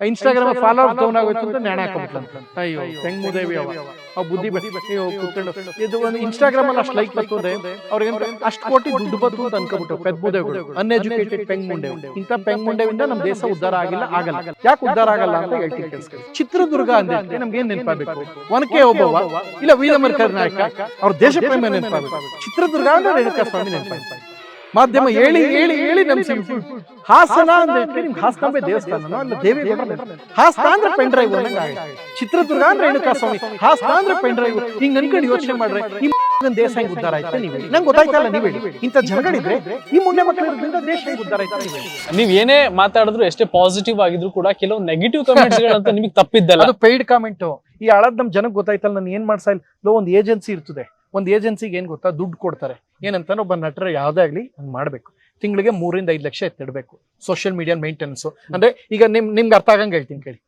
Instagram followers down ಆಗೋಯ್ತು ಅಂತ ನ್ಯಾಣ ಹಾಕೊಂಡ್ಬಿಟ್ಟು ಅಯ್ಯೋ ಹೆಂಗ್ ಮುದೇವಿ ಅವ? ಆ ಬುದ್ಧಿ ಕೂತ್ಕೊಂಡು ಇದು ಒಂದು ಇನ್ಸ್ಟಾಗ್ರಾಮ್ ಅಲ್ಲಿ ಅಷ್ಟು ಲೈಕ್ ಬರ್ತದೆ. ಅವ್ರಿಗೆ ಅಷ್ಟು ಕೋಟಿ ದುಡ್ಡು ಬಂತು ಅಂತ ಅನ್ಕೋಬಿಟ್ಟು ಪೆದ್ ಮುದೇವಿಗಳು ಅನ್ಎಜುಕೇಟೆಡ್ ಪೆಂಗ್ ಮುಂಡೆ ಇಂಥ ಪೆಂಗ್ ಮುಂಡೆವಿಂದ ನಮ್ ದೇಶ ಉದ್ಧಾರ ಆಗಿಲ್ಲ ಆಗಲ್ಲ. ಯಾಕೆ ಉದ್ಧಾರ ಆಗಲ್ಲ ಅಂತ ಹೇಳ್ತೀನಿ ಚಿತ್ರದುರ್ಗ ಅಂದ್ರೆ ನಮ್ಗೆ ಏನ್ ನೆನಪಾಗಬೇಕು? ಒನಕೆ ಒಬ್ಬವ ಇಲ್ಲ ವೀರಮರ್ಕರ್ ನಾಯಕ ಅವ್ರ ದೇಶ ಪ್ರೇಮ ನೆನಪಾಗಬೇಕು. ಚಿತ್ರದುರ್ಗ ಅಂದ್ರೆ ರೇಣುಕಾ ಸ್ವಾಮಿ ನೆನಪಾಗಬೇಕು. ಮಾಧ್ಯಮ ಹೇಳಿ ಹೇಳಿ ಹೇಳಿ ನಮ್ ಸಿಂಪಲ್ ಹಾಸನ ಅಂದ್ರೆ ನಿಮ್ಗೆ ಹಾಸನಾಂಬೆ ದೇವಸ್ಥಾನನೋ ಅಲ್ಲ ದೇವೇಗೌಡ ಹಾಸನ ಅಂದ್ರೆ ಪೆನ್ ಡ್ರೈವ್ ಚಿತ್ರದುರ್ಗ ಅಂದ್ರೆ ರೇಣುಕಾ ಸ್ವಾಮಿ? ಹಾಸನ ಅಂದ್ರೆ ಪೆನ್ ಡ್ರೈವ್ ಹಿಂಗ್ ಅನ್ಕೊಂಡು ಯೋಚನೆ ಮಾಡ್ರೆ ನಿಮ್ಮ ದೇಶ ಹೆಂಗ್ ಉದ್ದಾರ ಆಯ್ತಾ ನೀವ್? ಹೇಳಿ ನಂಗೆ ಗೊತ್ತಾಯ್ತಲ್ಲ ನೀವ್? ಹೇಳಿ ಇಂಥ ಜನಗಳಿದ್ರೆ ಈ ಮುಂದೆ ಮಕ್ಕಳಿರೋದ್ರಿಂದ ದೇಶ ಹೆಂಗ್ ಉದ್ದಾರ ಆಯ್ತಾ ನೀವು? ಹೇಳಿ ನೀವ್ ಏನೇ ಮಾತಾಡಿದ್ರು ಎಷ್ಟೇ ಪಾಸಿಟಿವ್ ಆಗಿದ್ರು ಕೂಡ ಕೆಲವು ನೆಗೆಟಿವ್ ಕಮೆಂಟ್ಸ್ ಗಳಂತ ನಿಮಗೆ ತಪ್ಪಿದ್ದಲ್ಲ. ಅದು ಪೇಯ್ಡ್ ಕಾಮೆಂಟ್ ಈ ಹಳದ್ ನಮ್ ಜನಕ್ಕೆ ಗೊತ್ತಾಯ್ತಲ್ಲ ನಾನು ಏನ್ ಮಾಡ್ಸಾ ಇಲ್ಲ ಲೋ ಒಂದ್ ಏಜೆನ್ಸಿ ಇರ್ತದೆ. ಒಂದ್ ಏಜೆನ್ಸಿಗೆ ಏನ್ ಗೊತ್ತಾ? ದುಡ್ಡು ಕೊಡ್ತಾರೆ. ಏನಂತ ಒಬ್ಬ ನಟರ ಯಾವುದೇ ಆಗಲಿ ಹಂಗ್ ಮಾಡಬೇಕು. ತಿಂಗಳಿಗೆ ಮೂರಿಂದ ಐದು ಲಕ್ಷ ಎತ್ತಿಡ್ಬೇಕು. ಸೋಷಿಯಲ್ ಮೀಡಿಯಾ ಮೇಂಟೆನೆನ್ಸ್ ಅಂದ್ರೆ ಈಗ ನಿಮ್, ನಿಮ್ಗೆ ಅರ್ಥ ಆಗಂಗೆ ಹೇಳ್ತೀನಿ ಕೇಳಿ.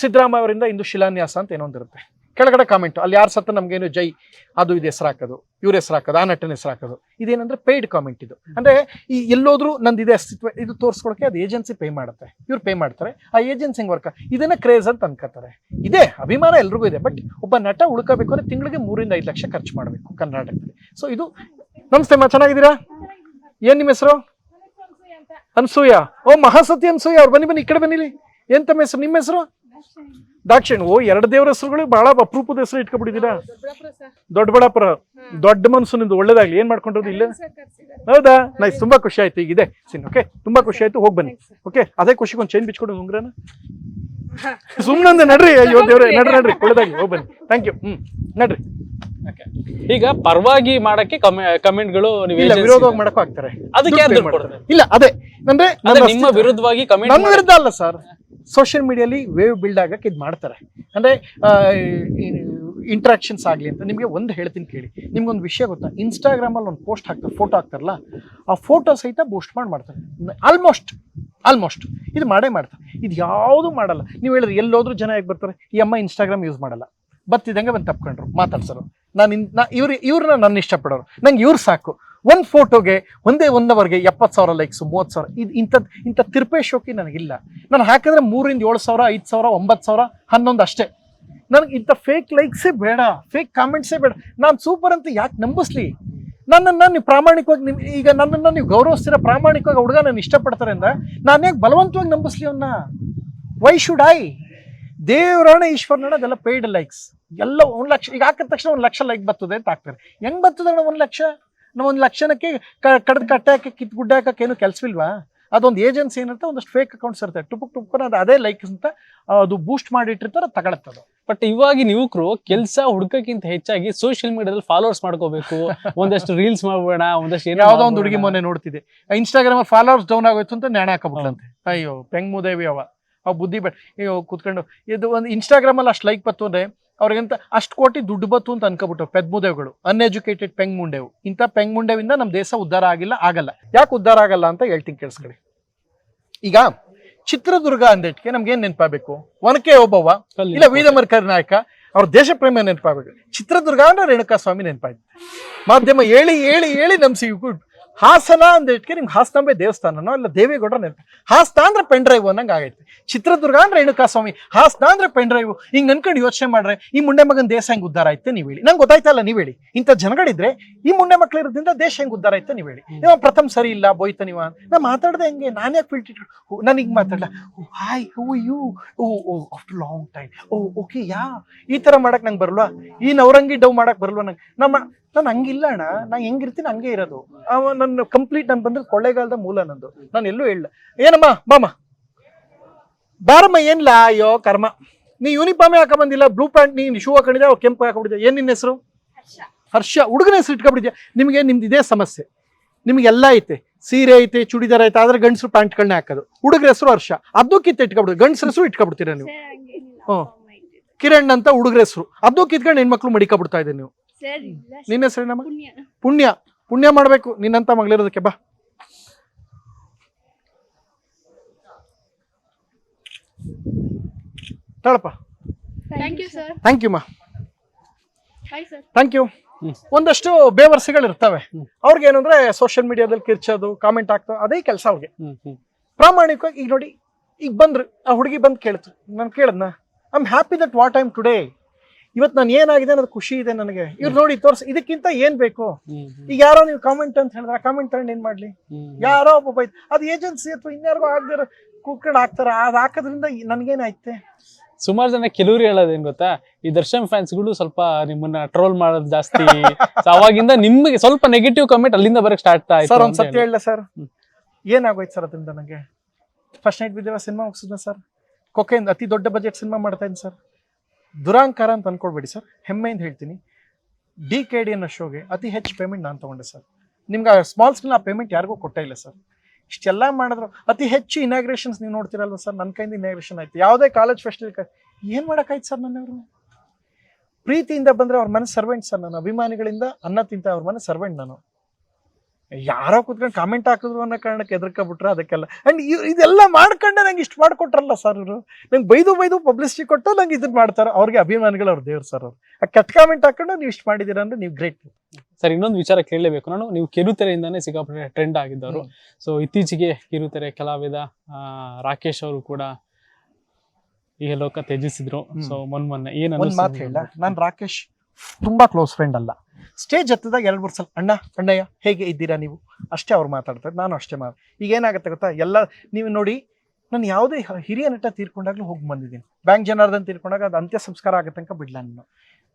ಸಿದ್ದರಾಮಯ್ಯ ಅವರಿಂದ ಇಂದು ಶಿಲಾನ್ಯಾಸ ಅಂತ ಏನೋ ಒಂದಿರುತ್ತೆ. ಕೆಳಗಡೆ ಕಾಮೆಂಟ್ ಅಲ್ಲಿ ಯಾರು ಸತ್ತ ನಮ್ಗೇನು ಜೈ, ಅದು ಇದು ಹೆಸರು ಹಾಕೋದು, ಇವ್ರ ಹೆಸರು ಹಾಕೋದು, ಆ ನಟನ ಹೆಸರು ಹಾಕೋದು. ಇದೇನಂದ್ರೆ ಪೇಯ್ಡ್ ಕಾಮೆಂಟ್ ಇದು. ಅಂದ್ರೆ ಈ ಎಲ್ಲೋದ್ರೂ ನಂದು ಇದೆ ಅಸ್ತಿತ್ವ, ಇದು ತೋರಿಸ್ಕೊಳಕ್ಕೆ ಅದು ಏಜೆನ್ಸಿ ಪೇ ಮಾಡುತ್ತೆ. ಇವ್ರು ಪೇ ಮಾಡ್ತಾರೆ. ಆ ಏಜೆನ್ಸಿ ವರ್ಕ್ ಇದನ್ನ ಕ್ರೇಜ್ ಅಂತ ಅನ್ಕೋತಾರೆ ಇದೆ, ಅಭಿಮಾನ ಎಲ್ರಿಗೂ ಇದೆ ಬಟ್ ಒಬ್ಬ ನಟ ಉಳ್ಕೋಬೇಕು ಅಂದ್ರೆ ತಿಂಗಳಿಗೆ ಮೂರಿಂದ ಐದು ಲಕ್ಷ ಖರ್ಚು ಮಾಡಬೇಕು ಕರ್ನಾಟಕದಲ್ಲಿ. ಸೊ ಇದು ನಮಸ್ತೆ ಅಮ್ಮ ಚೆನ್ನಾಗಿದ್ದೀರಾ? ಏನ್ ನಿಮ್ಮ ಹೆಸರು? ಅನ್ಸೂಯ. ಓ ಮಹಾಸತಿ ಅನ್ಸೂಯ. ಅವ್ರು ಬನ್ನಿ ಬನ್ನಿ ಈ ಕಡೆ ಬನ್ನಿಲಿ. ಏನ್ ತಮ್ಮ ಹೆಸರು? ನಿಮ್ಮ ಹೆಸರು? ದಾಕ್ಷಿಣ್ ಓ ಎರಡು ದೇವರ ಹೆಸರುಗಳು ಬಹಳ ಅಪರೂಪದ ಹೆಸರು ಇಟ್ಕೊಬಿಟ್ಟಿದ್ದೀರಾ. ದೊಡ್ಡಬಳ್ಳಾಪುರ. ದೊಡ್ಡ ಮನ್ಸು ನಿಮ್ದು ಒಳ್ಳೇದಾಗ್ಲಿ. ಏನ್ ಮಾಡ್ಕೊಂಡಿರೋದು ಇಲ್ಲ? ಹೌದಾ? ನೈಸ್ ತುಂಬಾ ಖುಷಿ ಆಯ್ತು. ಈಗ ಇದೆ ಸಿನ್ ಓಕೆ ತುಂಬಾ ಖುಷಿ ಆಯ್ತು. ಹೋಗಿ ಬನ್ನಿ ಓಕೆ ಅದೇ ಖುಷಿಗೆ ಒಂದು ಚೈನ್ ಬಿಚ್ಕೊಡು ಉಂಗ್ರನ. ಸುಮ್ಮನೆ ನಡ್ರಿ. ಅಯ್ಯೋ ದೇವ್ರೆ ನಡ್ರಿ ನಡ್ರಿ. ಒಳ್ಳೇದಾಗಿ ಹೋಗಿ ಬನ್ನಿ. Thank you hmm. ನಡ್ರಿ. ಈಗ ಪರವಾಗಿ ಮಾಡಕ್ಕೆ ಕಮೆಂಟ್ಗಳು ನೀವು ಇಲ್ಲ ವಿರೋಧವಾಗಿ ಮಾಡಕ್ ಆಗ್ತಾರೆ. ಅದಕ್ಕೆ. ಇಲ್ಲ ಅದೇ. ಅಂದ್ರೆ ನಿಮ್ಮ ವಿರುದ್ಧವಾಗಿ ನನ್ನ ಕಮೆಂಟ್ ವಿರುದ್ಧ ಅಲ್ಲ ಸರ್. ಸೋಷಿಯಲ್ ಮೀಡಿಯಲ್ಲಿ ವೇವ್ ಬಿಲ್ಡ್ ಆಗಕ್ಕೆ ಇದು ಮಾಡ್ತಾರೆ. ಅಂದ್ರೆ ಇಂಟ್ರಾಕ್ಷನ್ಸ್ ಆಗಲಿ ಅಂತ ನಿಮಗೆ ಒಂದು ಹೇಳ್ತೀನಿ ಕೇಳಿ. ನಿಮ್ಗೊಂದು ವಿಷಯ ಗೊತ್ತಾ? ಇನ್ಸ್ಟಾಗ್ರಾಮಲ್ಲಿ ಒಂದು ಪೋಸ್ಟ್ ಹಾಕ್ತಾರೆ ಫೋಟೋ ಹಾಕ್ತಾರಲ್ಲ ಆ ಫೋಟೋ ಸಹಿತ ಬೂಸ್ಟ್ ಮಾಡಿ ಮಾಡ್ತಾರೆ. ಆಲ್ಮೋಸ್ಟ್ ಆಲ್ಮೋಸ್ಟ್ ಇದು ಮಾಡೇ ಮಾಡ್ತಾರೆ. ಇದು ಯಾವುದು ಮಾಡಲ್ಲ. ನೀವು ಹೇಳಿದ್ರೆ ಎಲ್ಲೋದ್ರೂ ಜನ ಹೇಗೆ ಬರ್ತಾರೆ? ಈ ಅಮ್ಮ ಇನ್ಸ್ಟಾಗ್ರಾಮ್ ಯೂಸ್ ಮಾಡಲ್ಲ. ಬತ್ತಿದಂಗೆ ಬಂದು ತಪ್ಕೊಂಡ್ರು ಮಾತಾಡ್ಸೋರು. ನಾನು ನಾ ಇವ್ರು ಇವ್ರನ್ನ ನನ್ನ ಇಷ್ಟಪಡೋರು. ನಂಗೆ ಇವ್ರು ಸಾಕು. ಒಂದು ಫೋಟೋಗೆ ಒಂದೇ ಒಂದವರೆಗೆ ಎಪ್ಪತ್ತು ಸಾವಿರ ಲೈಕ್ಸು ಮೂವತ್ತು ಸಾವಿರ. ಇದು ಇಂಥದ್ದು ಇಂಥ ತಿರುಪೇ ಶೋಕಿ ನನಗಿಲ್ಲ. ನಾನು ಹಾಕಿದ್ರೆ ಮೂರಿಂದ ಏಳು ಸಾವಿರ, ಐದು ಸಾವಿರ, ಒಂಬತ್ತು ಸಾವಿರ, ಹನ್ನೊಂದು ಅಷ್ಟೇ. ನನಗೆ ಇಂಥ ಫೇಕ್ ಲೈಕ್ಸೇ ಬೇಡ. ಫೇಕ್ ಕಾಮೆಂಟ್ಸೇ ಬೇಡ. ನಾನು ಸೂಪರ್ ಅಂತ ಯಾಕೆ ನಂಬಿಸ್ಲಿ? ನನ್ನನ್ನು ನೀವು ಪ್ರಾಮಾಣಿಕವಾಗಿ ನಿಮ್ಮ ಈಗ ನನ್ನನ್ನು ನೀವು ಗೌರವಿಸ್ತೀರ ಪ್ರಾಮಾಣಿಕವಾಗಿ ಹುಡುಗ ನಾನು ಇಷ್ಟಪಡ್ತಾರೆ ಅಂದ ನಾನು ಯಾಕೆ ಬಲವಂತವಾಗಿ ನಂಬಿಸ್ಲಿ ಅವನ್ನ ವೈ ಶುಡ್ ಐ ದೇವರಾಣ ಈಶ್ವರನ ಅದೆಲ್ಲ ಪೇಯ್ಡ್ ಲೈಕ್ಸ್ ಎಲ್ಲ ಒಂದು ಲಕ್ಷ ಈಗ ಹಾಕಿದ ತಕ್ಷಣ ಒಂದು ಲಕ್ಷ ಲೈಕ್ ಬರ್ತದೆ ಅಂತ ಹಾಕ್ತಾರೆ. ಹೆಂಗ್ ಬರ್ತದೆ ಅಣ್ಣ ಒಂದು ಲಕ್ಷ? ನಾವು ಒಂದು ಲಕ್ಷಣಕ್ಕೆ ಕಡ್ದು ಕಟ್ಟಾಕಿ ಕಿತ್ ಗುಡ್ಡ ಹಾಕಕ್ಕೆ ಏನು ಕೆಲಸವಿಲ್ವಾ ಅದೊಂದು ಏಜೆನ್ಸಿ ಏನಿರುತ್ತೆ ಒಂದಷ್ಟು ಫೇಕ್ ಅಕೌಂಟ್ಸ್ ಇರುತ್ತೆ. ಟುಪುಕ್ ಟುಪುಕ್ ಅದು ಅದೇ ಲೈಕ್ಸ್ ಅಂತ ಅದು ಬೂಸ್ಟ್ ಮಾಡಿಟ್ಟಿರ್ತಾರೆ ಅದು ತಗೊಳತ್ತದು ಬಟ್ ಇವಾಗಿನ ಯುವಕರು ಕೆಲಸ ಹುಡುಕಕ್ಕಿಂತ ಹೆಚ್ಚಾಗಿ ಸೋಷಿಯಲ್ ಮೀಡಿಯಾದಲ್ಲಿ ಫಾಲೋವರ್ಸ್ ಮಾಡ್ಕೋಬೇಕು. ಒಂದಷ್ಟು ರೀಲ್ಸ್ ಮಾಡಬೇಡ ಒಂದಷ್ಟು ಏನೋ ಯಾವುದೋ ಒಂದು ಹುಡುಗಿ ಮೊನ್ನೆ ನೋಡ್ತಿದೆ ಇನ್ಸ್ಟಾಗ್ರಾಮ್ ಫಾಲೋವರ್ಸ್ ಡೌನ್ ಆಗೋಯ್ತು ಅಂತ ನೆಣ ಹಾಕಬಿಟ್ಲಂತೆ. ಅಯ್ಯೋ ಪೆಂಗ್ ಮುದೇವಿ ಅವ. ಅವ್ ಬುದ್ಧಿ ಬೇಡ. ಕುತ್ಕೊಂಡು ಇದು ಒಂದು ಇನ್ಸ್ಟಾಗ್ರಾಮ್ ಅಲ್ಲಿ ಅಷ್ಟು ಲೈಕ್ ಬತ್ತು ಅಂದ್ರೆ ಅವ್ರಿಗಂತ ಅಷ್ಟು ಕೋಟಿ ದುಡ್ಡು ಬತ್ತು ಅಂತ ಅನ್ಕೋಬಿಟ್ಟು ಪೆದ್ಮುದೇವ್ಗಳು ಅನ್ಎಜುಕೇಟೆಡ್ ಪೆಂಗ್ ಮುಂಡೆವು ಇಂಥ ಪೆಂಗ್ ಮುಂಡೆವಿಂದ ನಮ್ಮ ದೇಶ ಉದ್ಧಾರ ಆಗಿಲ್ಲ ಆಗಲ್ಲ. ಯಾಕೆ ಉದ್ಧಾರ ಆಗಲ್ಲ ಅಂತ ಹೇಳ್ತೀನಿ ಕೇಳಿಸ್ಕೊಳ್ಳಿ. ಈಗ ಚಿತ್ರದುರ್ಗ ಅಂದಿಟ್ಗೆ ನಮ್ಗೆ ಏನ್ ನೆನಪಾಗಬೇಕು? ಒನಕೆ ಒಬ್ಬವ. ಇಲ್ಲ ವೀರಮರ್ಕರ್ ನಾಯಕ ಅವ್ರ ದೇಶ ಪ್ರೇಮ ನೆನಪಾಗಬೇಕು. ಚಿತ್ರದುರ್ಗ ಅಂದ್ರೆ ರೇಣುಕಾ ಸ್ವಾಮಿ ನೆನಪಾಯ್ತು ಮಾಧ್ಯಮ ಹೇಳಿ ಹೇಳಿ ಹೇಳಿ ನಮ್ಮ ಸಿಗು ಹಾಸನ ಅಂದಿಟ್ಕೆ ನಿಮ್ಗೆ ಹಾಸನಾಂಬೆ ದೇವಸ್ಥಾನನೋ ಇಲ್ಲ ದೇವೇಗೌಡ ನೆನಪು ಹಾಸನ ಅಂದ್ರೆ ಪೆನ್ ಡ್ರೈವ್ ಅನ್ನಂಗೆ ಆಗೈತೆ. ಚಿತ್ರದುರ್ಗ ಅಂದ್ರೆ ರೇಣುಕಾ ಸ್ವಾಮಿ ಹಾಸನ ಅಂದ್ರೆ ಪೆಂಡ್ರೈವ್ ಹಿಂಗ್ ಅನ್ಕೊಂಡು ಯೋಚನೆ ಮಾಡ್ರೆ ಈ ಮುಂಡೆ ಮಗನ್ ದೇಶ ಹೆಂಗ್ ಉದ್ದಾರ ಆಯ್ತು ನೀವು ಹೇಳಿ. ನಂಗೆ ಗೊತ್ತಾಯ್ತಲ್ಲ ನೀವು ಹೇಳಿ. ಇಂಥ ಜನಗಳಿದ್ರೆ ಈ ಮುಂಡೆ ಮಕ್ಳು ಇರೋದ್ರಿಂದ ದೇಶ ಹೆಂಗ್ ಉದ್ದಾರ ಆಯ್ತು ನೀವು ಹೇಳಿ. ಇವ ಪ್ರಥಮ ಸರಿ ಇಲ್ಲ ಬೋಯ್ತ ನೀವ ನಾ ಮಾತಾಡ್ದೆ ಹೆಂಗೆ? ನಾನು ಯಾಕೆ ಫಿಲ್ಟಿಟ್ ನಾನು ಹಿಂಗೆ ಮಾತಾಡಲ್ಲ hi who you oh oh after long time oh okay yeah? ಈ ತರ ಮಾಡಕ್ ನಂಗೆ ಬರಲ್ವಾ? ಈ ನವರಂಗಿ ಡವ್ ಮಾಡಕ್ಕೆ ಬರಲ್ವಾ ನಂಗೆ? ನಮ್ಮ ನಾನು ಹಂಗಿಲ್ಲ ಅಣ್ಣ. ನಾ ಹೆಂಗಿರ್ತೀನಿ ಹಂಗೆ ಇರೋದು. ಅವ ನನ್ನ ಕಂಪ್ಲೀಟ್ ನಾನು ಬಂದ್ರೆ ಕೊಳ್ಳೇಗಾಲದ ಮೂಲ ನಂದು. ನಾನು ಎಲ್ಲೂ ಹೇಳಿಲ್ಲ. ಏನಮ್ಮ ಬಾಮ ಬಾರಮ್ಮ ಏನಿಲ್ಲ ಅಯ್ಯೋ ಕರ್ಮ. ನೀ ಯೂನಿಫಾರ್ಮೇ ಹಾಕೊಂಬಂದಿಲ್ಲ ಬ್ಲೂ ಪ್ಯಾಂಟ್ ನೀನು ಶೂ ಹಾಕೊಂಡಿದ್ದೆ ಅವ್ರು ಕೆಂಪು ಹಾಕೊಂಡಿದ್ದೆ ಏನು ನಿನ್ನ ಹೆಸರು? ಹರ್ಷ. ಹುಡುಗನ ಹೆಸರು ಇಟ್ಕೊಬಿಟ್ಟಿದ್ಯಾ ನಿಮಗೆ ನಿಮ್ದು ಇದೇ ಸಮಸ್ಯೆ? ನಿಮ್ಗೆಲ್ಲ ಐತೆ. ಸೀರೆ ಐತೆ ಚೂಡಿದಾರ ಐತೆ ಆದ್ರೆ ಗಂಡಸರು ಪ್ಯಾಂಟ್ಗಳನ್ನ ಹಾಕೋದು. ಹುಡುಗರ ಹೆಸರು ಹರ್ಷ. ಅದು ಕಿತ್ತು ಇಟ್ಕೊಬಿಡು. ಗಂಡಸ್ರ ಹೆಸರು ಇಟ್ಕೊಬಿಡ್ತೀರಾ ನೀವು? ಹ್ಞೂ ಕಿರಣ್ ಅಂತ ಹುಡುಗರ ಹೆಸರು. ಅದು ಕಿತ್ಕೊಂಡು ಹೆಣ್ಮಕ್ಳು ಮಡಿಕೊಬಿಡ್ತಾ ಇದ್ದೀನಿ ನೀವು. ಸರ್ ನಿನ್ನ ಹೆಸರು ಏನಮ್ಮ? ಪುಣ್ಯ. ಪುಣ್ಯ. ಪುಣ್ಯ ಮಾಡಬೇಕು. ನಿನ್ನಂತ ಮಗಳಿರೋದಕ್ಕೆ ಬಾ. ತಳಪ್ಪ. Thank you sir thank you ಮಾ ಹಾಯ್ ಸರ್ ಥ್ಯಾಂಕ್ ಯು ಒಂದಷ್ಟು ಬೇವರ್ಸಿಗಳು ಇರ್ತವೆ ಹ್ಮ್. ಅವ್ರಿಗೆ ಏನಂದ್ರೆ ಸೋಷಿಯಲ್ ಮೀಡಿಯಾದಲ್ಲಿ ಕಿರ್ಚೋದು ಕಾಮೆಂಟ್ ಹಾಕ್ತೋ ಅದೇ ಕೆಲಸ ಅವ್ರಿಗೆ. ಪ್ರಾಮಾಣಿಕವಾಗಿ ಈಗ ನೋಡಿ ಈಗ ಬಂದ್ರು ಆ ಹುಡುಗಿ ಬಂದು ಕೇಳ್ತು. ನಾನು ಕೇಳದ್ನ? I am happy that what I'm today ಇವತ್ತು ನಾನು ಏನಾಗಿದೆ ಅನ್ನೋದು ಖುಷಿ ಇದೆ ನನಗೆ. ಇವ್ರು ನೋಡಿ ತೋರ್ಸ ಇದಕ್ಕಿಂತ ಏನ್ ಬೇಕು? ಈಗ ಯಾರೋ ನೀವು ಕಾಮೆಂಟ್ ಅಂತ ಹೇಳಿದ್ರೆ ಕಾಮೆಂಟ್ ತಗೊಂಡು ಏನ್ ಮಾಡ್ಲಿ? ಯಾರೋ ಒಬ್ಬ ಬೈತ್ ಅದು ಏಜೆನ್ಸಿ ಅಥವಾ ಇನ್ಯಾರಿಗೋ ಆಗದಿರೋ ಕೂತ್ಕೊಂಡು ಹಾಕ್ತಾರ ಅದು ಹಾಕೋದ್ರಿಂದ ನನ್ಗೇನಾಯ್ತೆ ಸುಮಾರು ಜನ ಕೆಲವ್ರು ಹೇಳೋದೇನ್ ಗೊತ್ತಾ? ಈ ದರ್ಶನ್ ಫ್ಯಾನ್ಸ್ಗಳು ಸ್ವಲ್ಪ ನಿಮ್ಮನ್ನ ಟ್ರೋಲ್ ಮಾಡೋದು ಜಾಸ್ತಿ. ಅವಾಗಿಂದ ನಿಮಗೆ ಸ್ವಲ್ಪ ನೆಗೆಟಿವ್ ಕಮೆಂಟ್ ಅಲ್ಲಿಂದ ಬರಕ್ ಸ್ಟಾರ್ಟ್ ಆಯ್ತು ಸರ್ ಒಂದ್ ಸತ್ಯ ಹೇಳಿ. ಹೇಳ ಸರ್ ಏನಾಗೋಯ್ತು ಸರ್ ಅದರಿಂದ ನನಗೆ ಫಸ್ಟ್ ನೈಟ್ ಬಿದ್ದೇವ ಸಿನಿಮಾ ಮುಗಿಸಿದ್ನ ಸರ್ ಕೊಕೆಯಿಂದ ಅತಿ ದೊಡ್ಡ ಬಜೆಟ್ ಸಿನಿಮಾ ಮಾಡ್ತಾ ಇದ್ದೀನಿ ಸರ್ ದುರಾಂಕಾರ ಅಂತ ಅನ್ಕೊಳ್ಬೇಡಿ ಸರ್. ಹೆಮ್ಮೆಯಿಂದ ಹೇಳ್ತೀನಿ. ಡಿ ಕೆ ಡಿ ಅನ್ನೋ ಶೋಗೆ ಅತಿ ಹೆಚ್ಚು ಪೇಮೆಂಟ್ ನಾನು ತೊಗೊಂಡೆ ಸರ್. ನಿಮ್ಗೆ ಆ ಸ್ಮಾಲ್ ಸ್ಕಿಲ್ ಆ ಪೇಮೆಂಟ್ ಯಾರಿಗೂ ಕೊಟ್ಟೇ ಇಲ್ಲ ಸರ್. ಇಷ್ಟೆಲ್ಲ ಮಾಡಿದ್ರು. ಅತಿ ಹೆಚ್ಚು ಇನಾಗ್ರೇಷನ್ಸ್ ನೀವು ನೋಡ್ತಿರಲ್ವ ಸರ್? ನನ್ನ ಕೈಯಿಂದ ಇನಾಗ್ರೇಷನ್ ಆಯ್ತು. ಯಾವುದೇ ಕಾಲೇಜ್ ಫೆಸ್ಟಿವಲ್ ಏನು ಮಾಡೋಕ್ಕಾಯ್ತು ಸರ್ ನನ್ನವರು? ಪ್ರೀತಿಯಿಂದ ಬಂದರೆ ಅವ್ರ ಮನೆ ಸರ್ವೆಂಟ್ ಸರ್ ನಾನು. ಅಭಿಮಾನಿಗಳಿಂದ ಅನ್ನ ತಿಂತ ಅವ್ರ ಮನೆ ಸರ್ವೆಂಟ್ ನಾನು. ಯಾರೋ ಕುತ್ಕೊಂಡು ಕಾಮೆಂಟ್ ಹಾಕಿದ್ರು ಅನ್ನೋ ಕಾರಣಕ್ಕೆ ಎದ್ರಕೊಬಿಟ್ರೆ ಅದಕ್ಕೆಲ್ಲ. ಅಂಡ್ ಇದೆಲ್ಲ ಮಾಡ್ಕೊಂಡೆ ನಂಗೆ ಇಷ್ಟು ಮಾಡ್ಕೊಟ್ರಲ್ಲ ಸರ್ ಇವರು. ನಂಗೆ ಬೈದು ಬೈದು ಪಬ್ಲಿಸಿಟಿ ಕೊಟ್ಟು ನಂಗೆ ಇದನ್ನ ಮಾಡ್ತಾರೆ. ಅವ್ರಿಗೆ ಅಭಿಮಾನಿಗಳು ಅವ್ರ ದೇವ್ರು ಸರ್ ಅವ್ರು. ಆ ಕೆಟ್ಟ ಕಾಮೆಂಟ್ ಹಾಕೊಂಡು ನೀವು ಇಷ್ಟು ಮಾಡಿದ್ದೀರ ಅಂದ್ರೆ ನೀವು ಗ್ರೇಟ್ ಸರ್ ಇನ್ನೊಂದು ವಿಚಾರ ಕೇಳಲೇಬೇಕು. ನಾನು ನೀವು ಕಿರುತೆರೆಯಿಂದಾನೇ ಸಿಕ್ಕಾಪಟ್ಟೆ ಟ್ರೆಂಡ್ ಆಗಿದ್ದವರು. ಸೊ ಇತ್ತೀಚೆಗೆ ಕಿರುತೆರೆ ಕಲಾವಿದ ಆ, ರಾಕೇಶ್ ಅವರು ಕೂಡ ಈ ಲೋಕ ತ್ಯಜಿಸಿದ್ರು. ಸೊ ಮೊನ್ ಮೊನ್ನೆ ಏನು ಮಾತು ಹೇಳ. ನಾನು ರಾಕೇಶ್ ತುಂಬಾ ಕ್ಲೋಸ್ ಫ್ರೆಂಡ್ ಅಲ್ಲ. ಸ್ಟೇಜ್ ಹತ್ತದಾಗ ಎರಡು, ಮೂರು ಸಲ, ಅಣ್ಣ, ಅಣ್ಣಯ್ಯ, ಹೇಗೆ ಇದ್ದೀರಾ ನೀವು? ಅಷ್ಟೇ ಅವ್ರು ಮಾತಾಡ್ತಾರೆ. ನಾನು ಅಷ್ಟೇ ಮಾತು ಈಗ ಏನಾಗುತ್ತೆ ಗೊತ್ತಾ? ಎಲ್ಲ, ನೀವು ನೋಡಿ, ನಾನು ಯಾವುದೇ ಹಿರಿಯ ನಟ ತೀರ್ಕೊಂಡಾಗಲೂ ಹೋಗಿ ಬಂದಿದ್ದೀನಿ. ಬ್ಯಾಂಕ್ ಜನಾರ್ದನ್ ತೀರ್ಕೊಂಡಾಗ ಅದು ಅಂತ್ಯ ಸಂಸ್ಕಾರ ಆಗೋ ತನಕ ಬಿಡಲ ನಾನು.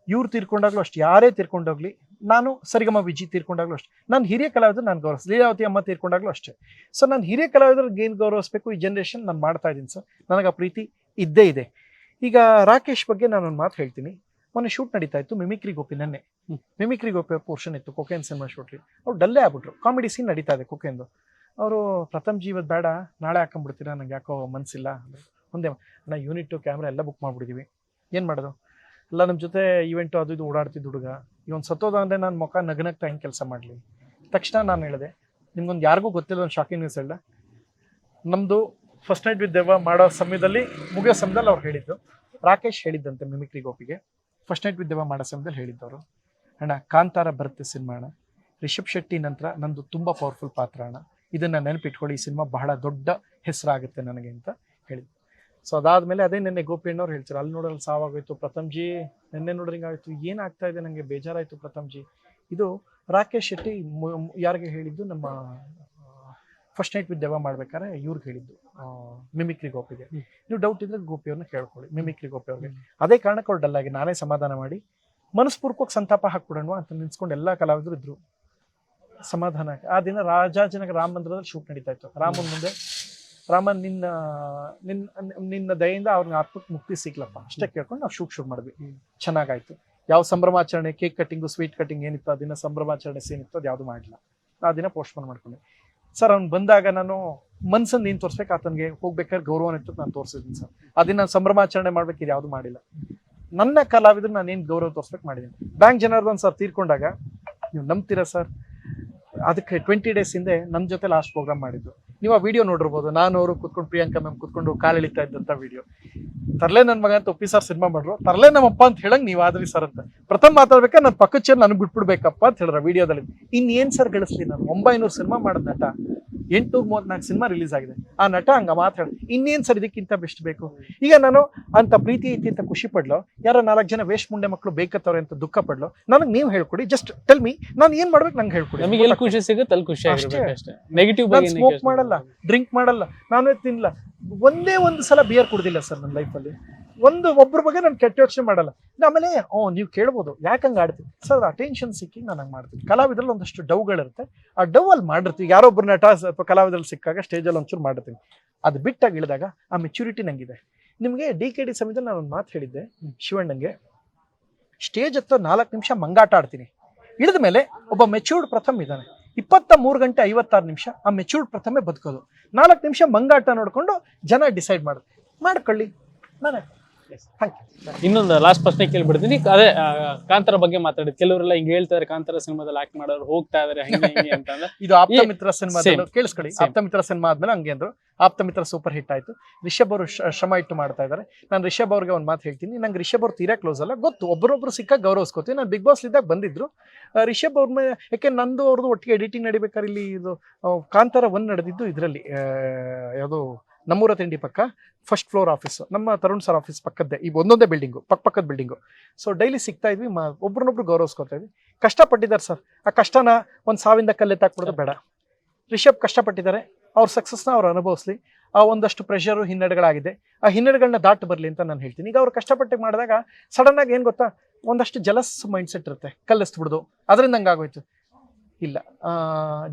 ಇವ್ರು ತೀರ್ಕೊಂಡಾಗಲೂ ಅಷ್ಟು. ಯಾರೇ ತೀರ್ಕೊಂಡೋಗ್ಲಿ, ನಾನು ಸರಿಗಮ್ಮ ವಿಜಿ ತೀರ್ಕೊಂಡಾಗಲೂ ಅಷ್ಟೇ. ನಾನು ಹಿರಿಯ ಕಲಾವಿದ್ರು ನಾನು ಗೌರವಿಸ್, ಲೀಲಾವತಿ ಅಮ್ಮ ತೀರ್ಕೊಂಡಾಗಲೂ ಅಷ್ಟೇ. ಸೊ ನಾನು ಹಿರಿಯ ಕಲಾವಿದ್ರಿಗೆ ಏನು ಗೌರವಿಸ್ಬೇಕು ಈ ಜನ್ರೇಷನ್ ನಾನು ಮಾಡ್ತಾ ಇದ್ದೀನಿ ಸರ್. ನನಗೆ ಆ ಪ್ರೀತಿ ಇದ್ದೇ ಇದೆ. ಈಗ ರಾಕೇಶ್ ಬಗ್ಗೆ ನಾನು ಮಾತು ಹೇಳ್ತೀನಿ. ಮೊನ್ನೆ ಶೂಟ್ ನಡೀತಾ ಇತ್ತು ಮಿಮಿಕ್ರಿ ಗೋಪಿ ನೆನ್ನೆ. ಮಿಮಿಕ್ರಿ ಗೋಪಿ ಪೋರ್ಷನ್ ಇತ್ತು ಕೊಕೇನ್ ಸಿನಿಮಾ ಶೂಟ್ಲಿ ಅವ್ರು ಡಲ್ಲೇ ಆಗ್ಬಿಟ್ರು. ಕಾಮಿಡಿ ಸೀನ್ ನಡೀತಾ ಇದೆ ಕೊಕೇನ್ದು ಅವರು ಪ್ರಥಮ್ ಜೀವದ ಬೇಡ ನಾಳೆ ಹಾಕೊಂಡ್ಬಿಡ್ತೀರಾ? ನಂಗೆ ಯಾಕೋ ಮನಸ್ಸಿಲ್ಲ. ಒಂದೇ ಅಣ್ಣ ಯೂನಿಟು ಕ್ಯಾಮ್ರಾ ಎಲ್ಲ ಬುಕ್ ಮಾಡ್ಬಿಟ್ಟಿದೀವಿ. ಏನು ಮಾಡೋದು? ಎಲ್ಲ ನಮ್ಮ ಜೊತೆ ಈವೆಂಟು ಅದು ಇದು ಓಡಾಡ್ತಿದ್ದು ಹುಡುಗ. ಇವನ್ ಸತ್ತೋದ ಅಂದರೆ ನಾನು ಮುಖ ನಗನಗ್ತಾ ಹೆಂಗೆ ಕೆಲಸ ಮಾಡಲಿ? ತಕ್ಷಣ ನಾನು ಹೇಳಿದೆ ನಿಮ್ಗೊಂದು ಯಾರಿಗೂ ಗೊತ್ತಿಲ್ಲ ಒಂದು ಶಾಕಿಂಗ್ ನ್ಯೂಸ್ ಹೇಳ ನಮ್ಮದು ಫಸ್ಟ್ ನೈಟ್ ವಿತ್ ದೆವ್ವ ಮಾಡೋ ಸಮಯದಲ್ಲಿ ಮುಗಿಯೋ ಸಮಯದಲ್ಲಿ ಅವ್ರು ಹೇಳಿದ್ದು. ರಾಕೇಶ್ ಹೇಳಿದ್ದಂತೆ ಮಿಮಿಕ್ರಿ ಗೋಪಿಗೆ ಫಸ್ಟ್ ನೈಟ್ ವಿತ್ ದೇವ ಮಾಡೋ ಸಮಯದಲ್ಲಿ ಹೇಳಿದ್ದವರು. ಅಣ್ಣ, ಕಾಂತಾರ ಬರುತ್ತೆ ಸಿನಿಮಾ ಅಣ್ಣ ರಿಷಬ್ ಶೆಟ್ಟಿ ನಂತರ ನಂದು ತುಂಬ ಪವರ್ಫುಲ್ ಪಾತ್ರ ಅಣ್ಣ. ಇದನ್ನು ನೆನಪಿಟ್ಕೊಳ್ಳಿ, ಈ ಸಿನಿಮಾ ಬಹಳ ದೊಡ್ಡ ಹೆಸರಾಗುತ್ತೆ ನನಗೆ ಅಂತ ಹೇಳಿದ್ರು. ಸೊ ಅದಾದಮೇಲೆ ಅದೇ ನಿನ್ನೆ ಗೋಪಿಯಣ್ಣವ್ರು ಹೇಳ್ತಾರೆ ಅಲ್ಲಿ ನೋಡೋಲ್ಲಿ ಸಾವಾಗೋಯ್ತು, ಪ್ರಥಮ್ಜಿ, ನಿನ್ನೆ ನೋಡ್ರಿ ಆಯಿತು ಏನಾಗ್ತಾ ಇದೆ ನನಗೆ ಬೇಜಾರಾಯಿತು ಪ್ರಥಮ್ಜಿ. ಇದು ರಾಕೇಶ್ ಶೆಟ್ಟಿ ಯಾರಿಗೆ ಹೇಳಿದ್ದು? ನಮ್ಮ ಫಸ್ಟ್ ನೈಟ್ ವಿತ್ ದೆವ್ವ ಮಾಡ್ಬೇಕಾದ್ರೆ ಇವ್ರಿಗೆ ಹೇಳಿದ್ದು ಮಿಮಿಕ್ರಿ ಗೋಪಿಗೆ. ನೀವು ಡೌಟ್ ಇದ್ರೆ ಗೋಪಿಯವ್ರನ್ನ ಕೇಳ್ಕೊಳ್ಳಿ ಮಿಮಿಕ್ರಿ ಗೋಪಿ ಅವ್ರಿಗೆ ಅದೇ ಕಾರಣಕ್ಕೆ ಅವ್ರು ಡಲ್ಲಾಗಿ ನಾನೇ ಸಮಾಧಾನ ಮಾಡಿ ಮನಸ್ಪೂರ್ವಕವಾಗಿ ಸಂತಾಪ ಹಾಕ್ಬಿಡೋಣ ಅಂತ ನಿಲ್ಸ್ಕೊಂಡು ಎಲ್ಲ ಕಲಾವಿದರು ಇದ್ರು. ಸಮಾಧಾನ ಆ ದಿನ ರಾಜಾಜನಗ ರಾಮ ಮಂದಿರದಲ್ಲಿ ಶೂಟ್ ನಡೀತಾ ಇತ್ತು. ರಾಮನ್ ಮುಂದೆ ರಾಮನ್ ನಿನ್ನ ನಿನ್ನ ನಿನ್ನ ದಯೆಯಿಂದ ಅವ್ರನ್ನ ಆತ್ಮಕ್ಕೆ ಮುಕ್ತಿ ಸಿಗ್ಲಪ್ಪ. ಅಷ್ಟೇ ಕೇಳ್ಕೊಂಡು ನಾವು ಶೂಟ್ ಶುರು ಮಾಡಿದ್ವಿ. ಚೆನ್ನಾಗಾಯ್ತು. ಯಾವ ಸಂಭ್ರಮಾಚರಣೆ ಕೇಕ್ ಕಟ್ಟಿಂಗು ಸ್ವೀಟ್ ಕಟ್ಟಿಂಗ್ ಏನಿತ್ತು ಆ ದಿನ ಸಂಭ್ರಮಾಚರಣೆ ಸೇನಿತ್ತು ಅದು ಯಾವುದು ಮಾಡಲಿಲ್ಲ ಆ ದಿನ ಪೋಸ್ಟ್ಪೋನ್ ಮಾಡ್ಕೊಂಡೆ ಸರ್, ಅವ್ನು ಬಂದಾಗ ನಾನು ಮನ್ಸಂದು ಏನು ತೋರಿಸ್ಬೇಕು, ಆತನಿಗೆ ಹೋಗ್ಬೇಕಾದ್ರೆ ಗೌರವ ಇತ್ತು ನಾನು ತೋರಿಸಿದ್ದೀನಿ ಸರ್. ಅದನ್ನು ದಿನ ಸಂಭ್ರಮಾಚರಣೆ ಮಾಡ್ಬೇಕು ಇದು ಯಾವುದು ಮಾಡಿಲ್ಲ. ನನ್ನ ಕಲಾವಿದ್ರು ನಾನು ಏನು ಗೌರವ ತೋರಿಸ್ಬೇಕು ಮಾಡಿದ್ದೀನಿ. ಬ್ಯಾಂಕ್ ಜನಾರ್ದನ್ ಸರ್ ತೀರ್ಕೊಂಡಾಗ, ನೀವು ನಂಬ್ತೀರಾ ಸರ್? ಅದಕ್ಕೆ ಟ್ವೆಂಟಿ ಡೇಸ್ ಹಿಂದೆ ನನ್ನ ಜೊತೆ ಲಾಸ್ಟ್ ಪ್ರೋಗ್ರಾಮ್ ಮಾಡಿದ್ದು. ನೀವು ಆ ವಿಡಿಯೋ ನೋಡಿರ್ಬೋದು. ನಾನು ಅವರು ಕುತ್ಕೊಂಡು ಪ್ರಿಯಾಂಕಾ ಮ್ಯಾಮ್ ಕುತ್ಕೊಂಡು ಕಾಲು ಎಳಿತಾ ಇದ್ದಂಥ ವಿಡಿಯೋ ತರ್ಲೆ ನನ್ನ ಮಗ ಅಂತ ಒಪ್ಪಿ ಸರ್ ಸಿನಿಮಾ ಮಾಡ್ರು. ತರ್ಲೆ ನಮ್ಮಪ್ಪ ಅಂತ ಹೇಳಂಗ್ ನೀವು ಆದ್ರಿ ಸರ್ ಅಂತ. ಪ್ರಥಮ ಮಾತಾಡ್ಬೇಕಾ ನನ್ನ ಪಕ್ಕದ ಚೇರ್ ನನಗೆ ಬಿಟ್ಬಿಡ್ಬೇಕಪ್ಪ ಅಂತ ಹೇಳಿದ್ರೆ ವಿಡಿಯೋದಲ್ಲಿ ಇನ್ನೇನು ಸರ್ ಗಳಿಸ್ಲಿ ನಾನು? ಒಂಬೈನೂರು ಸಿನಿಮಾ ಮಾಡಿದ ನಟ. ಎಂಟುನೂರ ಮೂವತ್ನಾಲ್ಕು ಸಿನಿಮಾ ರಿಲೀಸ್ ಆಗಿದೆ. ಆ ನಟ ಹಂಗ ಮಾತಾಡ ಇನ್ನೇನ್ ಸರ್ ಇದಕ್ಕಿಂತ ಬೆಸ್ಟ್ ಬೇಕು? ಈಗ ನಾನು ಅಂತ ಪ್ರೀತಿ ಐತಿ ಅಂತ ಖುಷಿ ಪಡ್ಲೋ ಯಾರೋ ನಾಲ್ಕು ಜನ ವೇಸ್ಟ್ ಮುಂಡೆ ಮಕ್ಕಳು ಬೇಕತ್ತವ್ರೆ ಅಂತ ದುಃಖ ಪಡ್ಲೋ ನನಗೆ ನೀವು ಹೇಳ್ಕೊಡಿ ಜಸ್ಟ್ ಟೆಲ್ ಮಿ ನಾನು ಏನ್ ಮಾಡ್ಬೇಕು ನಂಗೆ ಹೇಳ್ಕೊಡಿ. ನಮಗೆ ಎಲ್ಲಿ ಖುಷಿ ಸಿಗುತ್ತೆ ಅಲ್ಲಿ ಖುಷಿ ಅಷ್ಟೇ. ಅಷ್ಟೇ. ನೆಗೆಟಿವ್ ನಾನು ಸ್ಮೋಕ್ ಮಾಡಲ್ಲ ಡ್ರಿಂಕ್ ಮಾಡಲ್ಲ ನಾನು ತಿನ್ನಲ್ಲ ಒಂದೇ ಒಂದು ಸಲ ಬಿಯರ್ ಕುಡ್ದಿಲ್ಲ ಸರ್ ನನ್ನ ಲೈಫಲ್ಲಿ ಒಂದು ಒಬ್ಬರ ಬಗ್ಗೆ ನಾನು ಕೆಟ್ಟ ಯೋಚನೆ ಮಾಡಲ್ಲ. ಆಮೇಲೆ, ಓ, ನೀವು ಕೇಳ್ಬೋದು. ಯಾಕಂಗೆ ಆಡ್ತೀನಿ ಸರ್ ಅಟೆನ್ಷನ್ ಸಿಕ್ಕಿ ನಾನು ಹಂಗೆ ಮಾಡ್ತೀನಿ. ಕಲಾವಿದ್ರಲ್ಲಿ ಒಂದಷ್ಟು ಡವ್ಗಳಿರುತ್ತೆ. ಆ ಡವ್ ಅಲ್ಲಿ ಮಾಡಿರ್ತೀವಿ ಯಾರೊಬ್ಬರು ನಟ ಅಥವಾ ಕಲಾವಿದ್ರಲ್ಲಿ ಸಿಕ್ಕಾಗ ಸ್ಟೇಜಲ್ಲಿ ಒಂಚೂರು ಮಾಡಿರ್ತೀನಿ ಅದು ಬಿಟ್ಟಾಗಿ ಇಳಿದಾಗ ಆ ಮೆಚುರಿಟಿ ನಂಗಿದೆ. ನಿಮಗೆ ಡಿ ಕೆ ಡಿ ಸಮಯದಲ್ಲಿ ನಾನು ಒಂದು ಮಾತು ಹೇಳಿದ್ದೆ, ಶಿವಣ್ಣಂಗೆ. ಸ್ಟೇಜ್ ಹತ್ತು ನಾಲ್ಕು ನಿಮಿಷ ಮಂಗಾಟ ಆಡ್ತೀನಿ. ಇಳಿದ ಮೇಲೆ ಒಬ್ಬ ಮೆಚೂರ್ಡ್ ಪ್ರಥಮ ಇದ್ದಾನೆ. ಇಪ್ಪತ್ತ ಮೂರು ಗಂಟೆ ಐವತ್ತಾರು ನಿಮಿಷ ಆ ಮೆಚೂರ್ಡ್ ಪ್ರಥಮೆ ಬದುಕೋದು. ನಾಲ್ಕು ನಿಮಿಷ ಮಂಗಾಟ ನೋಡಿಕೊಂಡು ಜನ ಡಿಸೈಡ್ ಮಾಡೋದು ಮಾಡ್ಕೊಳ್ಳಿ. ನಾನೇ. ಇನ್ನೊಂದು ಲಾಸ್ಟ್ ಪ್ರಶ್ನೆ ಕೇಳ್ಬಿಡ್ತೀನಿ. ಅದೇ ಕಾಂತರ ಬಗ್ಗೆ ಮಾತಾಡಿ ಕೆಲವರೆಲ್ಲ ಹಿಂಗ್ ಹೇಳ್ತಾರೆ ಕಾಂತರ ಸಿನಿಮಾದಲ್ಲಿ ಆಕ್ಟ್ ಮಾಡೋರು ಹೋಗ್ತಾ ಇದಾರೆ ಹಂಗೆ ಹಿಂಗೆ ಅಂತ ಇದು ಆಪ್ತ ಮಿತ್ರ ಸಿನಿಮಾ. ಕೇಳಿಸ್ಕೊಳ್ಳಿ. ಆಪ್ತ ಮಿತ್ರ ಸಿನಿಮಾ ಆದ್ಮೇಲೆ ಹಂಗೆ ಅಂದ್ರು. ಆಪ್ತ ಮಿತ್ರ ಸೂಪರ್ ಹಿಟ್ ಆಯ್ತು. ರಿಷಬ್ ಅವರು ಶ್ರಮ ಇಟ್ಟು ಮಾಡ್ತಾ ಇದ್ದಾರೆ ನಾನು ರಿಷಬ್ ಅವ್ರಿಗೆ ಒಂದು ಮಾತು ಹೇಳ್ತೀನಿ. ನಂಗೆ ರಿಷಬ್ ಅವ್ರು ತೀರಾ ಕ್ಲೋಸ್ ಅಲ್ಲ. ಗೊತ್ತು ಒಬ್ಬರೊಬ್ರು ಸಿಕ್ಕ ಗೌರವಿಸ್ಕೋತೀನಿ ನಾನು ಬಿಗ್ ಬಾಸ್ ಇದ್ದಾಗ ಬಂದಿದ್ರು. ರಿಷಬ್ ಅವ್ರ ಮೇಲೆ ಯಾಕೆ ನಂದು ಅವ್ರದ್ದು ಒಟ್ಟಿಗೆ ಎಡಿಟಿಂಗ್ ನಡಿಬೇಕಾದ್ರೆ ಇಲ್ಲಿ ಇದು ಕಾಂತಾರ ಒಂದ್ ನಡೆದಿದ್ದು ಇದರಲ್ಲಿ ಯಾವುದು ನಮ್ಮೂರ ತಿಂಡಿ ಪಕ್ಕ ಫಸ್ಟ್ ಫ್ಲೋರ್ ಆಫೀಸು ನಮ್ಮ ತರುಣ್ ಸರ್ ಆಫೀಸ್ ಪಕ್ಕದ್ದೇ ಈ ಒಂದೊಂದೇ ಬಿಲ್ಡಿಂಗು ಪಕ್ಕ ಪಕ್ಕದ ಬಿಲ್ಡಿಂಗು ಸೊ ಡೈಲಿ ಸಿಗ್ತಾ ಇದ್ವಿ, ಮಾ ಒಬ್ರನ್ನೊಬ್ರು ಗೌರವಿಸ್ಕೊತಾ ಇದ್ವಿ. ಕಷ್ಟಪಟ್ಟಿದ್ದಾರೆ ಸರ್ ಆ ಕಷ್ಟನ ಒಂದು ಸಾವಿಂದ ಕಲ್ಲೆತ್ತಾಕ್ಬಿಡೋದು ಬೇಡ. ರಿಷಬ್ ಕಷ್ಟಪಟ್ಟಿದ್ದಾರೆ, ಅವ್ರ ಸಕ್ಸಸ್ನ ಅವ್ರು ಅನುಭವಿಸ್ಲಿ. ಆ ಒಂದಷ್ಟು ಪ್ರೆಷರು ಹಿನ್ನಡೆಗಳಾಗಿದೆ. ಆ ಹಿನ್ನಡೆಗಳನ್ನ ದಾಟಿ ಬರಲಿ ಅಂತ ನಾನು ಹೇಳ್ತೀನಿ. ಈಗ ಅವ್ರು ಕಷ್ಟಪಟ್ಟು ಮಾಡಿದಾಗ ಸಡನ್ನಾಗಿ ಏನು ಗೊತ್ತಾ? ಒಂದಷ್ಟು ಜಲಸ್ ಮೈಂಡ್ಸೆಟ್ ಇರುತ್ತೆ, ಕಲ್ಲಿಸ್ಬಿಡ್ದು. ಅದರಿಂದ ಹಂಗಾಗೋಯ್ತು ಇಲ್ಲ.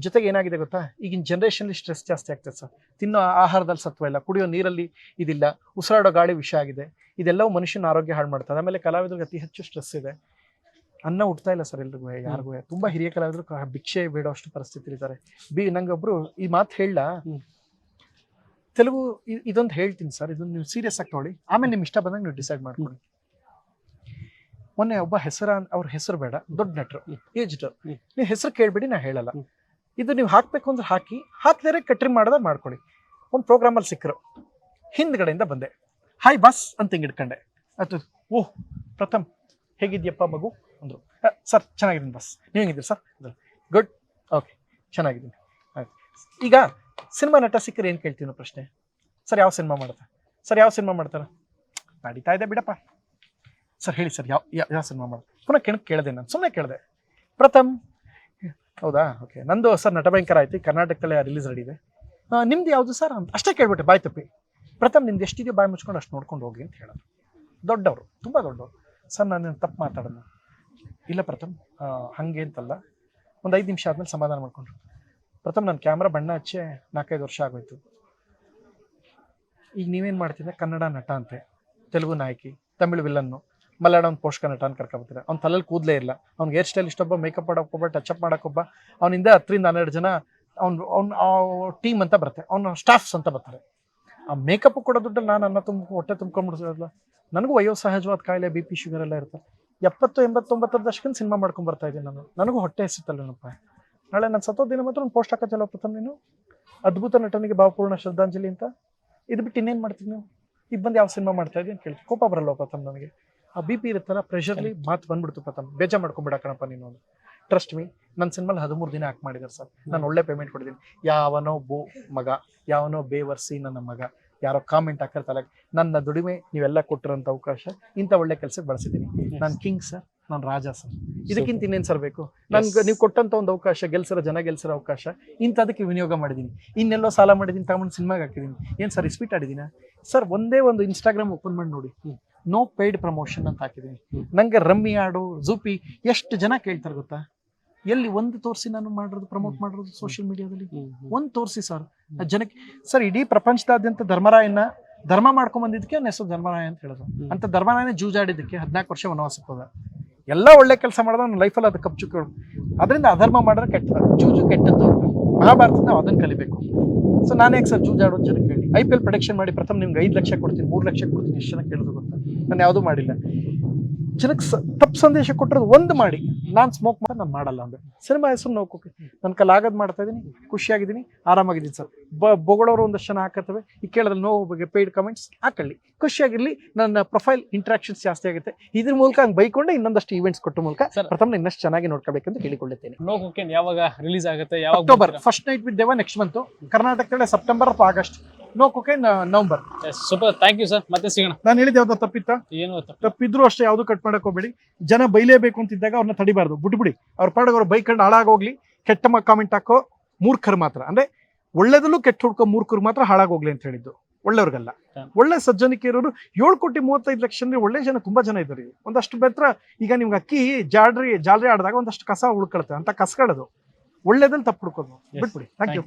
ಜೊತೆಗೆ ಏನಾಗಿದೆ ಗೊತ್ತಾ? ಈಗಿನ ಜನ್ರೇಷನ್ಲಿ ಸ್ಟ್ರೆಸ್ ಜಾಸ್ತಿ ಆಗ್ತದೆ ಸರ್. ತಿನ್ನೋ ಆಹಾರದಲ್ಲಿ ಸತ್ವ ಇಲ್ಲ ಕುಡಿಯೋ ನೀರಲ್ಲಿ ಇದಿಲ್ಲ ಉಸಿರಾಡೋ ಗಾಳಿ ವಿಷ ಆಗಿದೆ. ಇದೆಲ್ಲವೂ ಮನುಷ್ಯನ ಆರೋಗ್ಯ ಹಾಳು ಮಾಡ್ತದೆ. ಆಮೇಲೆ ಕಲಾವಿದರಿಗೆ ಅತಿ ಹೆಚ್ಚು ಸ್ಟ್ರೆಸ್ ಇದೆ. ಅನ್ನ ಉಡ್ತಾ ಇಲ್ಲ ಸರ್ ಎಲ್ರಿಗೂ ಯಾರಿಗೂ. ತುಂಬಾ ಹಿರಿಯ ಕಲಾವಿದರು ಭಿಕ್ಷೆ ಬೇಡೋಷ್ಟು ಪರಿಸ್ಥಿತಿ ಇದ್ದಾರೆ ಬಿ ನಂಗೊಬ್ರು ಈ ಮಾತು ಹೇಳ. ತೆಲುಗು ಇದೊಂದು ಹೇಳ್ತೀನಿ ಸರ್. ಇದೊಂದು ನೀವು ಸೀರಿಯಸ್ ಆಗಿ ತೊಗೊಳ್ಳಿ. ಆಮೇಲೆ ನಿಮ್ ಇಷ್ಟ ಬಂದಾಗ ನೀವು ಡಿಸೈಡ್ ಮಾಡ್ಕೊಳ್ಳಿ. ಮೊನ್ನೆ ಒಬ್ಬ ಹೆಸರ ಅವ್ರ ಹೆಸರು ಬೇಡ ದೊಡ್ಡ ನಟರು. ಏಜ್ಡ್. ನೀವು ಹೆಸರು ಕೇಳಬೇಡಿ ನಾ ಹೇಳಲ್ಲ. ಇದು ನೀವು ಹಾಕ್ಬೇಕು ಅಂದ್ರೆ ಹಾಕಿ ಹಾಕಿದರೆ ಕಟ್ರಿ ಮಾಡದ ಮಾಡ್ಕೊಳ್ಳಿ. ಒಂದು ಪ್ರೋಗ್ರಾಮಲ್ಲಿ ಸಿಕ್ಕರು ಹಿಂದ್ಗಡೆಯಿಂದ ಬಂದೆ. ಹಾಯ್ ಬಸ್ ಅಂತ ಹಿಂಗೆ ಇಟ್ಕೊಂಡೆ ಅದು ಓಹ್ ಪ್ರಥಮ್ ಹೇಗಿದ್ಯಪ್ಪ ಮಗು? ಅಂದರು. ಸರ್ ಚೆನ್ನಾಗಿದ್ದೀನಿ ಬಸ್ ನೀವು ಹೆಂಗಿದ್ದೀರಿ ಸರ್ ಗುಡ್ ಓಕೆ ಚೆನ್ನಾಗಿದ್ದೀನಿ. ಆಯ್ತು. ಈಗ ಸಿನಿಮಾ ನಟ ಸಿಕ್ಕರೆ ಏನು ಕೇಳ್ತೀನೋ ಪ್ರಶ್ನೆ. ಸರ್ ಯಾವ ಸಿನಿಮಾ ಮಾಡ್ತಾರೆ? ಸರ್ ಯಾವ ಸಿನಿಮಾ ಮಾಡ್ತಾರೆ? ನಡೀತಾ ಇದೆ ಬಿಡಪ್ಪ. ಸರ್ ಹೇಳಿ ಸರ್, ಯಾವ ಯಾವ ಸಿನಿಮಾ ಮಾಡ್ತಾರೆ ಪುನಃ ಕೆಣಕ್ ಕೇಳಿದೆ ನಾನು ಸುಮ್ಮನೆ ಕೇಳಿದೆ. ಪ್ರಥಮ್, ಹೌದಾ? ಓಕೆ ನಂದು ಸರ್ ನಟಭಯಂಕರ ಆಯ್ತು ಕರ್ನಾಟಕದಲ್ಲೇ ರಿಲೀಸ್ ರೆಡಿ ಇದೆ. ನಿಮ್ದು ಯಾವುದು ಸರ್? ಅಂತ ಅಷ್ಟೇ ಕೇಳ್ಬಿಟ್ಟೆ, ಬಾಯ್ ತಪ್ಪಿ. ಪ್ರಥಮ್, ನಿಮ್ದು ಎಷ್ಟಿದೆಯೋ ಬಾಯ್ ಮುಚ್ಕೊಂಡು ಅಷ್ಟು ನೋಡ್ಕೊಂಡು ಹೋಗಿ ಅಂತ ಹೇಳೋದು. ದೊಡ್ಡವರು, ತುಂಬ ದೊಡ್ಡವರು. ಸರ್, ನಾನು ತಪ್ಪು ಮಾತಾಡೋದು. ಇಲ್ಲ ಪ್ರಥಮ್ ಹಾಗೆ ಹಂಗೆ ಅಂತಲ್ಲ. ಒಂದು ಐದು ನಿಮಿಷ ಆದಮೇಲೆ ಸಮಾಧಾನ ಮಾಡ್ಕೊಂಡ್ರು. ಪ್ರಥಮ್ ನನ್ನ ಕ್ಯಾಮ್ರಾ ಬಣ್ಣ ಹಚ್ಚೆ, ನಾಲ್ಕೈದು ವರ್ಷ ಆಗೋಯ್ತು. ಈಗ ನೀವೇನು ಮಾಡ್ತಿದ್ದೆ? ಕನ್ನಡ ನಟ ಅಂತೆ, ತೆಲುಗು ನಾಯಕಿ, ತಮಿಳು ವಿಲನ್ನು ಮಲಯಾಳಂ ಪೋಷಕ ನಟ ಅಂತ ಕರ್ಕೊಬತ್ತೀರ ಅವ್ನ ತಲೆಯಲ್ಲಿ ಕೂದಲೇ ಇಲ್ಲ. ಅವ್ನಿಗೆ ಹೇರ್ ಸ್ಟೈಲ್ ಇಷ್ಟೊಬ್ಬ ಮೇಕಪ್ ಮಾಡೋಕ್ಕೊಬ್ಬ ಟಚಪ್ ಮಾಡೋಕೊಬ್ಬ ಅವನಿಂದ ಹತ್ತರಿಂದ ಹನ್ನೆರಡು ಜನ ಅವ್ನು, ಅವ್ನ ಟೀಮ್ ಅಂತ ಬರುತ್ತೆ. ಅವ್ನ ಸ್ಟಾಫ್ಸ್ ಅಂತ ಬರ್ತಾರೆ. ಆ ಮೇಕಪ್ ಕೊಡೋ ದುಡ್ಡಲ್ಲಿ ನಾನು ಅನ್ನ ತುಂಬ, ಹೊಟ್ಟೆ ತುಂಬ್ಕೊಂಡ್ಬಿಡ್ಸೋದಲ್ಲ. ನನಗೂ ವಯೋಸಹಜವಾದ ಕಾಯಿಲೆ ಬಿ ಪಿ ಶುಗರ್ ಎಲ್ಲ ಇರುತ್ತೆ. ಎಪ್ಪತ್ತು, ಎಂಬತ್ತೊಂಬತ್ತರ ದಶಕನ ಸಿನಿಮಾ ಮಾಡ್ಕೊಂಡು ಬರ್ತಾ ಇದ್ದೀನಿ ನಾನು. ನನಗೂ ಹೊಟ್ಟೆ ಹಸಿತಲ್ಲೇನಪ್ಪ. ನಾಳೆ ನಾನು ಸತ್ತೋ ದಿನ ಮಾತ್ರ ಒಂದು ಪೋಸ್ಟ್ ಹಾಕೋ ಚಲೋ ನೀನು. ಅದ್ಭುತ ನಟನಿಗೆ ಭಾವಪೂರ್ಣ ಶ್ರದ್ಧಾಂಜಲಿ ಅಂತ. ಇದು ಬಿಟ್ಟು ಇನ್ನೇನು ಮಾಡ್ತೀನಿ ನೀವು? ಇಬ್ಬಂದು ಬಂದು ಯಾವ ಸಿನಿಮಾ ಮಾಡ್ತಾ ಇದ್ದೀನಿ ಕೇಳ್ತೀನಿ. ಕೋಪ ಬರಲ್ಲ ಪ್ರಥಮ್ ನನಗೆ. ಆ ಬಿ ಪಿ ಇರುತ್ತಲ್ಲ ಪ್ರೆಷರ್ಲಿ ಮಾತು ಬಂದ್ಬಿಡ್ತು ಪ್ರಥಮ್. ಬೇಜಾರು ಮಾಡ್ಕೊಂಬಿಡ ಕಣಪ್ಪ ನೀನು ಟ್ರಸ್ಟ್ ಮೀ ನನ್ನ ಸಿನಿಮಾಲಿ ಹದಿಮೂರು ದಿನ ಆಕ್ಟ್ ಮಾಡಿದ್ದಾರೆ ಸರ್. ನಾನು ಒಳ್ಳೆ ಪೇಮೆಂಟ್ ಕೊಟ್ಟಿದ್ದೀನಿ. ಯಾವನೋ ಬೋ ಮಗ ಯಾವನೋ ಬೇವರ್ಸಿ ನನ್ನ ಮಗ ಯಾರೋ ಕಾಮೆಂಟ್ ಹಾಕಿರ್ತಾರೆ ನನ್ನ ದುಡಿಮೆ ನೀವೆಲ್ಲ ಕೊಟ್ಟಿರೋಂಥ ಅವಕಾಶ ಇಂಥ ಒಳ್ಳೆ ಕೆಲಸಕ್ಕೆ ಬಳಸಿದ್ದೀನಿ. ನಾನು ಕಿಂಗ್ ಸರ್ ನಾನು ರಾಜ ಸರ್ ಇದಕ್ಕಿಂತ ಇನ್ನೇನು ಸರ್ ಬೇಕು? ನನ್ಗೆ ನೀವು ಕೊಟ್ಟಂತ ಒಂದು ಅವಕಾಶ ಗೆಲ್ಸಿರೋ ಜನ ಗೆಲ್ಸಿರೋ ಅವಕಾಶ ಇಂಥದಕ್ಕೆ ವಿನಿಯೋಗ ಮಾಡಿದ್ದೀನಿ ಇನ್ನೆಲ್ಲೋ ಸಾಲ ಮಾಡಿದ್ದೀನಿ ತಗೊಂಡು ಸಿನಿಮಾಗೆ ಹಾಕಿದ್ದೀನಿ ಏನು ಸರ್ ಇಸ್ಪೀಟ್ ಆಡಿದ್ದೀನ ಸರ್ ಒಂದೇ ಒಂದು ಇನ್ಸ್ಟಾಗ್ರಾಮ್ ಓಪನ್ ಮಾಡಿ ನೋಡಿ. ನೋ ಪೇಯ್ಡ್ ಪ್ರಮೋಷನ್ ಅಂತ ಹಾಕಿದ್ದೀನಿ. ನಂಗೆ ರಮ್ಮಿ ಆಡು ಜೂಪಿ ಎಷ್ಟು ಜನ ಕೇಳ್ತಾರೆ ಗೊತ್ತಾ? ಎಲ್ಲಿ ಒಂದು ತೋರಿಸಿ ನಾನು ಮಾಡಿರೋದು ಪ್ರಮೋಟ್ ಮಾಡಿರೋದು ಸೋಷಿಯಲ್ ಮೀಡಿಯಾದಲ್ಲಿ ಒಂದು ತೋರಿಸಿ ಸರ್ ಜನಕ್ಕೆ ಸರ್ ಇಡೀ ಪ್ರಪಂಚದಾದ್ಯಂತ ಧರ್ಮರಾಯನ ಧರ್ಮ ಮಾಡ್ಕೊಂಡ್ ಬಂದಿದ್ದಕ್ಕೆ ಅವ್ನ ಹೆಸರು ಧರ್ಮರಾಯ ಅಂತ ಹೇಳಿದ್ರು ಅಂತ ಧರ್ಮರಾಯನ ಜೂಜಾಡಿದ್ದಕ್ಕೆ ಹದಿನಾಲ್ಕು ವರ್ಷ ವನವಾಸಕ್ಕೆ ಹೋದ. ಎಲ್ಲ ಒಳ್ಳೆ ಕೆಲಸ ಮಾಡಿದ ಅವ್ನ ಲೈಫಲ್ಲಿ ಅದು ಕಪ್ ಚುಕ್ಕು ಅದರಿಂದ ಅಧರ್ಮ ಮಾಡಿದ್ರೆ ಕೆಟ್ಟದ. ಜೂಜು ಕೆಟ್ಟದ್ದು ಅಂತ. ಮಹಾಭಾರತದ ನಾವು ಅದನ್ನು ಕಲಿಬೇಕು. ಸೊ ನಾನೇ ಸರ್ ಜೂಜಾಡೋದು ಜನ ಕೇಳಿ. ಐ ಪಿ ಎಲ್ ಪ್ರೊಡಕ್ಷನ್ ಮಾಡಿ ಪ್ರಥಮ ನಿಮ್ಗೆ ಐದು ಲಕ್ಷ ಕೊಡ್ತೀನಿ, ಮೂರು ಲಕ್ಷ ಕೊಡ್ತೀನಿ ಎಷ್ಟು ಜನ ಕೇಳಿದ್ರು ಗೊತ್ತಾ? ನಾನು ಯಾವುದೂ ಮಾಡಿಲ್ಲ. ಜನಕ್ಕೆ ತಪ್ಪು ಸಂದೇಶ ಕೊಟ್ಟಿರೋದು ಒಂದು ಮಾಡಿ. ನಾನು ಸ್ಮೋಕ್ ಮಾಡಿ ನಾನು ಮಾಡಲ್ಲ ಅಂದ್ರೆ. ಸಿನಿಮಾ ಹೆಸರು ನೋಕೋಕೆ ನನ್ನ ಕಲಾಗದ್ ಮಾಡ್ತಾ ಇದ್ದೀನಿ ಖುಷಿಯಾಗಿದ್ದೀನಿ ಆರಾಮಾಗಿದ್ದೀನಿ ಸರ್. ಬ ಬೊಗಳೋರು ಒಂದಷ್ಟು ಜನ ಹಾಕತ್ತವೆ. ಈ ಕೇಳಿದ್ರೆ ನೋವು ಬಗ್ಗೆ ಪೇಯ್ಡ್ ಕಮೆಂಟ್ಸ್ ಹಾಕೊಳ್ಳಿ. ಖುಷಿಯಾಗಿರ್ಲಿ ನನ್ನ ಪ್ರೊಫೈಲ್ ಇಂಟ್ರಾಕ್ಷನ್ಸ್ ಜಾಸ್ತಿ ಆಗುತ್ತೆ. ಇದ್ರ ಮೂಲಕ ಹಂಗೆ ಬೈಕೊಂಡೆ ಇನ್ನೊಂದಷ್ಟು ಈವೆಂಟ್ಸ್ ಕೊಟ್ಟ ಮೂಲಕ. ಪ್ರಥಮ ಇನ್ನಷ್ಟು ಚೆನ್ನಾಗಿ ನೋಡ್ಕೋಬೇಕಂತ ಕೇಳಿಕೊಳ್ಳುತ್ತೇನೆ. ನೋಕೋಕೆ ಯಾವಾಗ ರಿಲೀಸ್ ಆಗುತ್ತೆ ಯಾವಾಗ October first night with Deva next month ಕರ್ನಾಟಕದಲ್ಲೇ ಸೆಪ್ಟೆಂಬರ್ ಅಥವಾ August no cocaine November super thank you sir ಮತ್ತೆ ಸಿಗೋಣ. ನಾನು ಹೇಳಿದ್ದೆ ಯಾವ್ದು ತಪ್ಪಿತ್ತ? ಏನು ತಪ್ಪು ತಪ್ಪಿದ್ರು ಅಷ್ಟೇ ಯಾವುದು ಕಟ್ ಮಾಡಕ್ ಹೋಗ್ಬೇಡಿ. ಜನ ಬೈಲೇಬೇಕು ಅಂತಿದ್ದಾಗ ಅವ್ರನ್ನ ತಡಿಬಾರ್ದು. ಬಿಟ್ಬಿಡಿ. ಅವ್ರ ಪಾಡಗ ಅವ್ರ ಬೈಕ್ ಕಂಡು ಹಾಳಾಗೋಗ್ಲಿ. ಕೆಟ್ಟ ಕಾಮೆಂಟ್ ಹಾಕೋ ಮೂರ್ಖರು ಮಾತ್ರ. ಅಂದ್ರೆ ಒಳ್ಳೇದಲ್ಲೂ ಕೆಟ್ಟ ಹುಡ್ಕೋ ಮೂರ್ಖರು ಮಾತ್ರ ಹಾಳಾಗೋಗ್ಲಿ ಅಂತ ಹೇಳಿದ್ದು. ಒಳ್ಳೆಯವ್ರಿಗಲ್ಲ. ಒಳ್ಳೆ ಸಜ್ಜನಿಕೆ ಇರೋರು ಏಳು ಕೋಟಿ ಮೂವತ್ತೈದು ಲಕ್ಷ ಅಂದ್ರೆ ಒಳ್ಳೆ ಜನ ತುಂಬಾ ಜನ ಇದ್ದಾರೆ. ಒಂದಷ್ಟು ಬೆತ್ರ ಈಗ ನಿಮ್ಗೆ ಅಕ್ಕಿ ಜಾಡ್ರಿ ಜಾಲ್ರಿ ಆಡಿದಾಗ ಒಂದಷ್ಟು ಕಸ ಉಳ್ಕೊಳುತ್ತೆ ಅಂತ ಕಸಗಳದು ಒಳ್ಳೇದಲ್ಲಿ ತಪ್ಪು ಹುಡ್ಕೋದು. ಬಿಟ್ಬಿಡಿ. Thank you